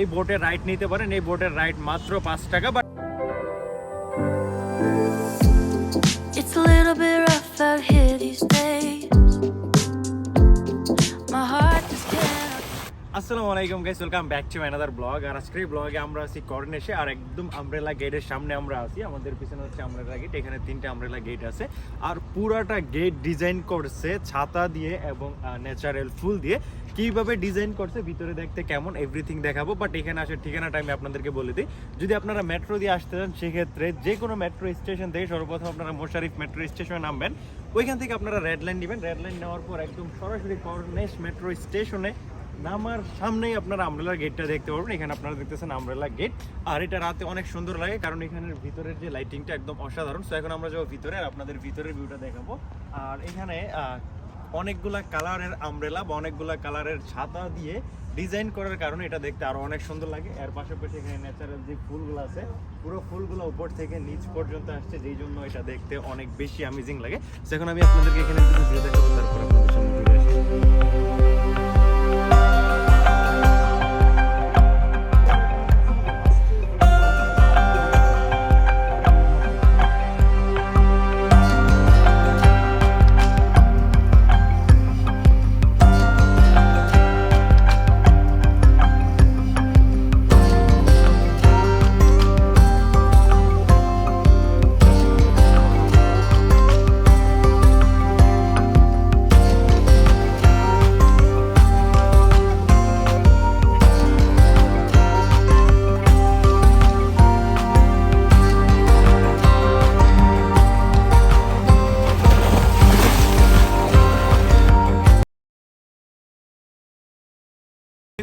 এই বোটের রাইড নিতে পারেন এই বোটের রাইড মাত্র পাঁচ টাকা but It's a little bit rough out here these days. My heart just can't. আসসালামু আলাইকুম guys welcome back to another blog আর আজকের এই ব্লগে আমরা আছি কর্নেশে আর একদম আমব্রেলা গেটের সামনে আমরা আছি আমাদের পিছনে হচ্ছে আমব্রেলা গেট এখানে তিনটে আমব্রেলা গেট আছে আর পুরাটা গেট ডিজাইন করছে ছাতা দিয়ে এবং ন্যাচারাল ফুল দিয়ে কীভাবে ডিজাইন করছে, ভিতরে দেখতে কেমন এভরিথিং দেখাবো বাট এখানে আসার ঠিকানাটা আমি আপনাদেরকে বলে দিই। যদি আপনারা মেট্রো দিয়ে আসতে চান, সেক্ষেত্রে যে কোনো মেট্রো স্টেশন থেকে সর্বপ্রথম আপনারা মোশারিফ মেট্রো স্টেশনে নামবেন। ওইখান থেকে আপনারা রেড লাইন নেবেন। রেড লাইন নেওয়ার পর একদম সরাসরি কর্নেশ মেট্রো স্টেশনে নামার সামনেই আপনারা আমব্রেলার গেটটা দেখতে পারবেন। এখানে আপনারা দেখতেছেন আমব্রেলা গেট আর এটা রাতে অনেক সুন্দর লাগে, কারণ এখানের ভিতরের যে লাইটিংটা একদম অসাধারণ। সো এখন আমরা যাব ভিতরে, আর আপনাদের ভিতরের ভিউটা দেখাবো। আর এখানে অনেকগুলা কালারের আমব্রেলা বা অনেকগুলা কালারের ছাতা দিয়ে ডিজাইন করার কারণে এটা দেখতে আরও অনেক সুন্দর লাগে। এর পাশাপাশি এখানে ন্যাচারাল যে ফুলগুলো আছে, পুরো ফুলগুলো উপর থেকে নিচ পর্যন্ত আসছে, যেই জন্য এটা দেখতে অনেক বেশি অ্যামেজিং লাগে। সেখানে আমি আপনাদেরকে এখানে দেখাবো, তারপর আপনাদের সামনে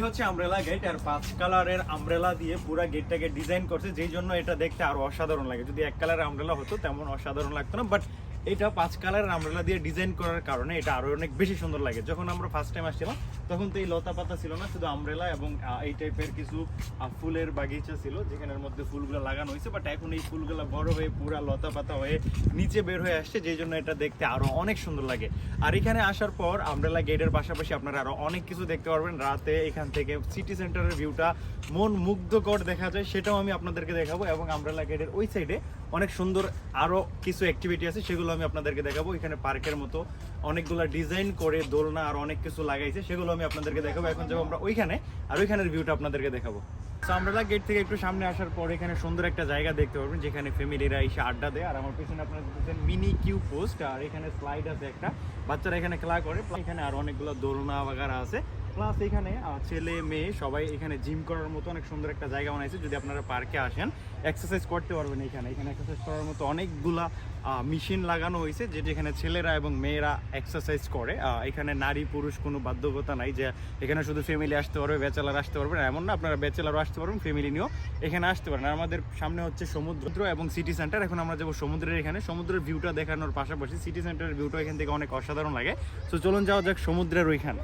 হচ্ছে আমব্রেলা গেট আর পাঁচ কালারের আমব্রেলা দিয়ে পুরো গেটটাকে ডিজাইন করছে, যেই জন্য এটা দেখতে আরও অসাধারণ লাগে। যদি এক কালারের আমব্রেলা হতো, তেমন অসাধারণ লাগতো না বাট এটা পাঁচ কালারের আমব্রেলা দিয়ে ডিজাইন করার কারণে এটা আরও অনেক বেশি সুন্দর লাগে। যখন আমরা ফার্স্ট টাইম আসছিলাম, তখন তো এই লতা পাতা ছিল না, শুধু আমব্রেলা এবং এই টাইপের কিছু ফুলের বাগিচা ছিল, যেখানের মধ্যে ফুলগুলো লাগানো হয়েছে বাট এখন এই ফুলগুলো বড় হয়ে পুরা লতা পাতা হয়ে নিচে বের হয়ে আসছে, যেই জন্য এটা দেখতে আরও অনেক সুন্দর লাগে। আর এখানে আসার পর আমব্রেলা গেটের পাশাপাশি আপনারা আরও অনেক কিছু দেখতে পারবেন। রাতে এখান থেকে সিটি সেন্টারের ভিউটা মন মুগ্ধকর দেখা যায়, সেটাও আমি আপনাদেরকে দেখাবো এবং আমব্রেলা গেটের ওই সাইডে অনেক সুন্দর আরও কিছু অ্যাক্টিভিটি আছে, সেগুলো আমি আপনাদেরকে দেখাবো। এখানে পার্কের মতো অনেকগুলা ডিজাইন করে দোলনা আর অনেক কিছু লাগাইছে, সেগুলো আমি আপনাদেরকে দেখাবো। এখন যাব আমরা ওইখানে, আর ওইখানের ভিউটা আপনাদেরকে দেখাবো। আমব্রেলা গেট থেকে একটু সামনে আসার পর এখানে সুন্দর একটা জায়গা দেখতে পারবেন, যেখানে ফ্যামিলিরা এসে আড্ডা দেয়। আর আমার পিছনে আপনারা মিনি কিউ পোস্ট আর এখানে স্লাইড আছে একটা। বাচ্চারা এখানে খেলা করে, এখানে আর অনেকগুলো দোলনা বাগারা আছে। প্লাস এখানে ছেলে, মেয়ে সবাই এখানে জিম করার মতো অনেক সুন্দর একটা জায়গা বানাইছে। যদি আপনারা পার্কে আসেন এক্সারসাইজ করতে পারবেন এখানে। এখানে এক্সারসাইজ করার মতো অনেকগুলা মেশিন লাগানো হয়েছে, যেটা এখানে ছেলেরা এবং মেয়েরা এক্সারসাইজ করে। এখানে নারী, পুরুষ কোনো বাধ্যকতা নাই যে এখানে শুধু ফ্যামিলি আসতে পারবে ব্যাচেলার আসতে পারবেন এমন না, আপনারা ব্যাচেলারও আসতে পারবেন ফ্যামিলি নিয়েও এখানে আসতে পারেন। আর আমাদের সামনে হচ্ছে সমুদ্র এবং সিটি সেন্টার এখন আমরা যাব সমুদ্রের এখানে। সমুদ্রের ভিউটা দেখানোর পাশাপাশি সিটি সেন্টারের ভিউটা এখান থেকে অনেক অসাধারণ লাগে। তো চলুন যাওয়া যাক সমুদ্রের ওইখানে।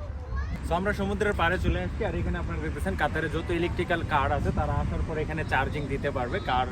আমরা সমুদ্রের পাড়ে চলে আসছি আর এখানে আপনারা দেখতেছেন কাতারে যত ইলেকট্রিক্যাল কার আছে তারা আসার পর এখানে চার্জিং দিতে পারবে। কার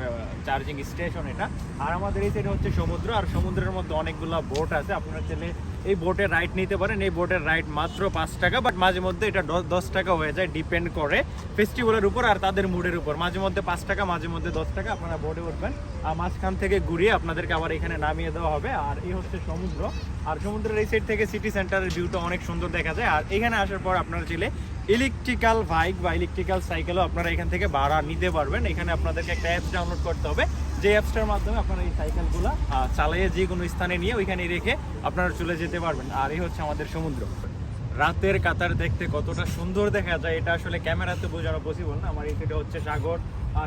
চার্জিং স্টেশন এটা। আর আমাদের এই সাইডে হচ্ছে সমুদ্র আর সমুদ্রের মধ্যে অনেকগুলা বোট আছে। আপনারা চাইলে এই বোটের রাইড নিতে পারেন। এই বোটের রাইড মাত্র পাঁচ টাকা বাট মাঝে মধ্যে এটা দশ টাকা হয়ে যায় ডিপেন্ড করে ফেস্টিভ্যালের উপর আর তাদের মুডের উপর। মাঝে মধ্যে পাঁচ টাকা, মাঝে মধ্যে দশ টাকা, আপনারা বোটে উঠবেন। আর মাঝখান থেকে ঘুরিয়ে আপনাদেরকে আবার এখানে নামিয়ে দেওয়া হবে। আর এই হচ্ছে সমুদ্র। আর সমুদ্রের এই সাইড থেকে সিটি সেন্টারের ভিউটা অনেক সুন্দর দেখা যায়। আর এখানে আসার আপনারা চাইলে ইলেকট্রিক্যাল বাইক বা ইলেকট্রিক্যাল সাইকেলও আপনারা এখান থেকে ভাড়া নিতে পারবেন। এখানে আপনাদেরকে একটা অ্যাপস ডাউনলোড করতে হবে। যে অ্যাপসটার মাধ্যমে আপনারা এই সাইকেলগুলো চালিয়ে যে কোনো স্থানে নিয়ে ওইখানে রেখে আপনারা চলে যেতে পারবেন। আর এই হচ্ছে আমাদের সমুদ্র। রাতের কাতার দেখতে কতটা সুন্দর দেখা যায়, এটা আসলে ক্যামেরাতে বোঝানো পসিবল না। আমার এই হচ্ছে সাগর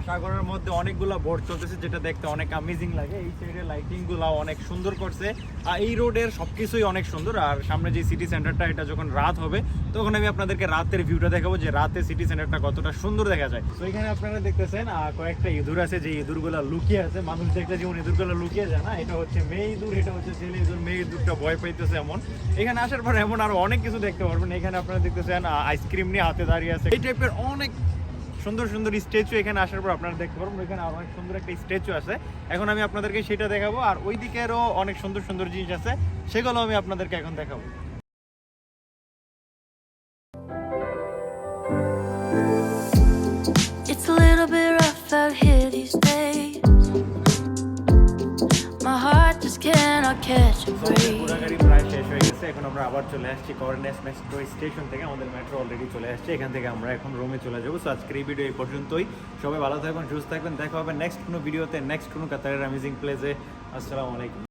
সাগরের মধ্যে অনেকগুলো বোট চলতেছে, যেটা দেখতে অনেক অ্যামেজিং লাগে। এই সাইডে লাইটিংগুলো অনেক সুন্দর করছে। আর এই রোডের সবকিছুই অনেক সুন্দর। আর সামনে যে সিটি সেন্টারটা এটা যখন রাত হবে, তখন আমি আপনাদেরকে রাতের ভিউটা দেখাবো যে রাতে সিটি সেন্টারটা কতটা সুন্দর দেখা যায়। তো এখানে আপনারা দেখতেছেন কয়েকটা ইঁদুর আছে, যে ইঁদুরগুলো লুকিয়ে আছে। মানুষ দেখলে যেমন ইঁদুরগুলো লুকিয়ে যায় না, এটা হচ্ছে মেয়ে ইঁদুর, এটা হচ্ছে ছেলে ইঁদুর। মেয়ে ইঁদুরটা ভয় পাইতেছে এমন। এখানে আসার পর এমন আরও অনেক কিছু দেখতে পারবেন। এখানে আপনারা দেখতেছেন আইসক্রিম নিয়ে হাতে দাঁড়িয়ে আছে। এই টাইপের অনেক সুন্দর সুন্দর স্ট্যাচু এখানে আসার পর আপনারা দেখতে পারবেন, এখানে অনেক সুন্দর একটা স্ট্যাচু আছে। এখন আমি আপনাদেরকে সেটা দেখাবো, আর ওই দিকেরও অনেক সুন্দর সুন্দর জিনিস আছে, সেগুলো আমি আপনাদেরকে এখন দেখাবো। Break. এখন আমরা আবার চলে আসছি করেন্স মেট্রো স্টেশন থেকে। আমাদের মেট্রো অলরেডি চলে আসছে। এখান থেকে আমরা এখন রুমে চলে যাব। সো আজকের এই ভিডিও এই পর্যন্তই। সবাই ভালো থাকবেন, সুস্থ থাকবেন। দেখা হবে নেক্সট কোনো ভিডিওতে নেক্সট কোনো কাতারের অ্যামেজিং প্লেসে আসসালামু আলাইকুম।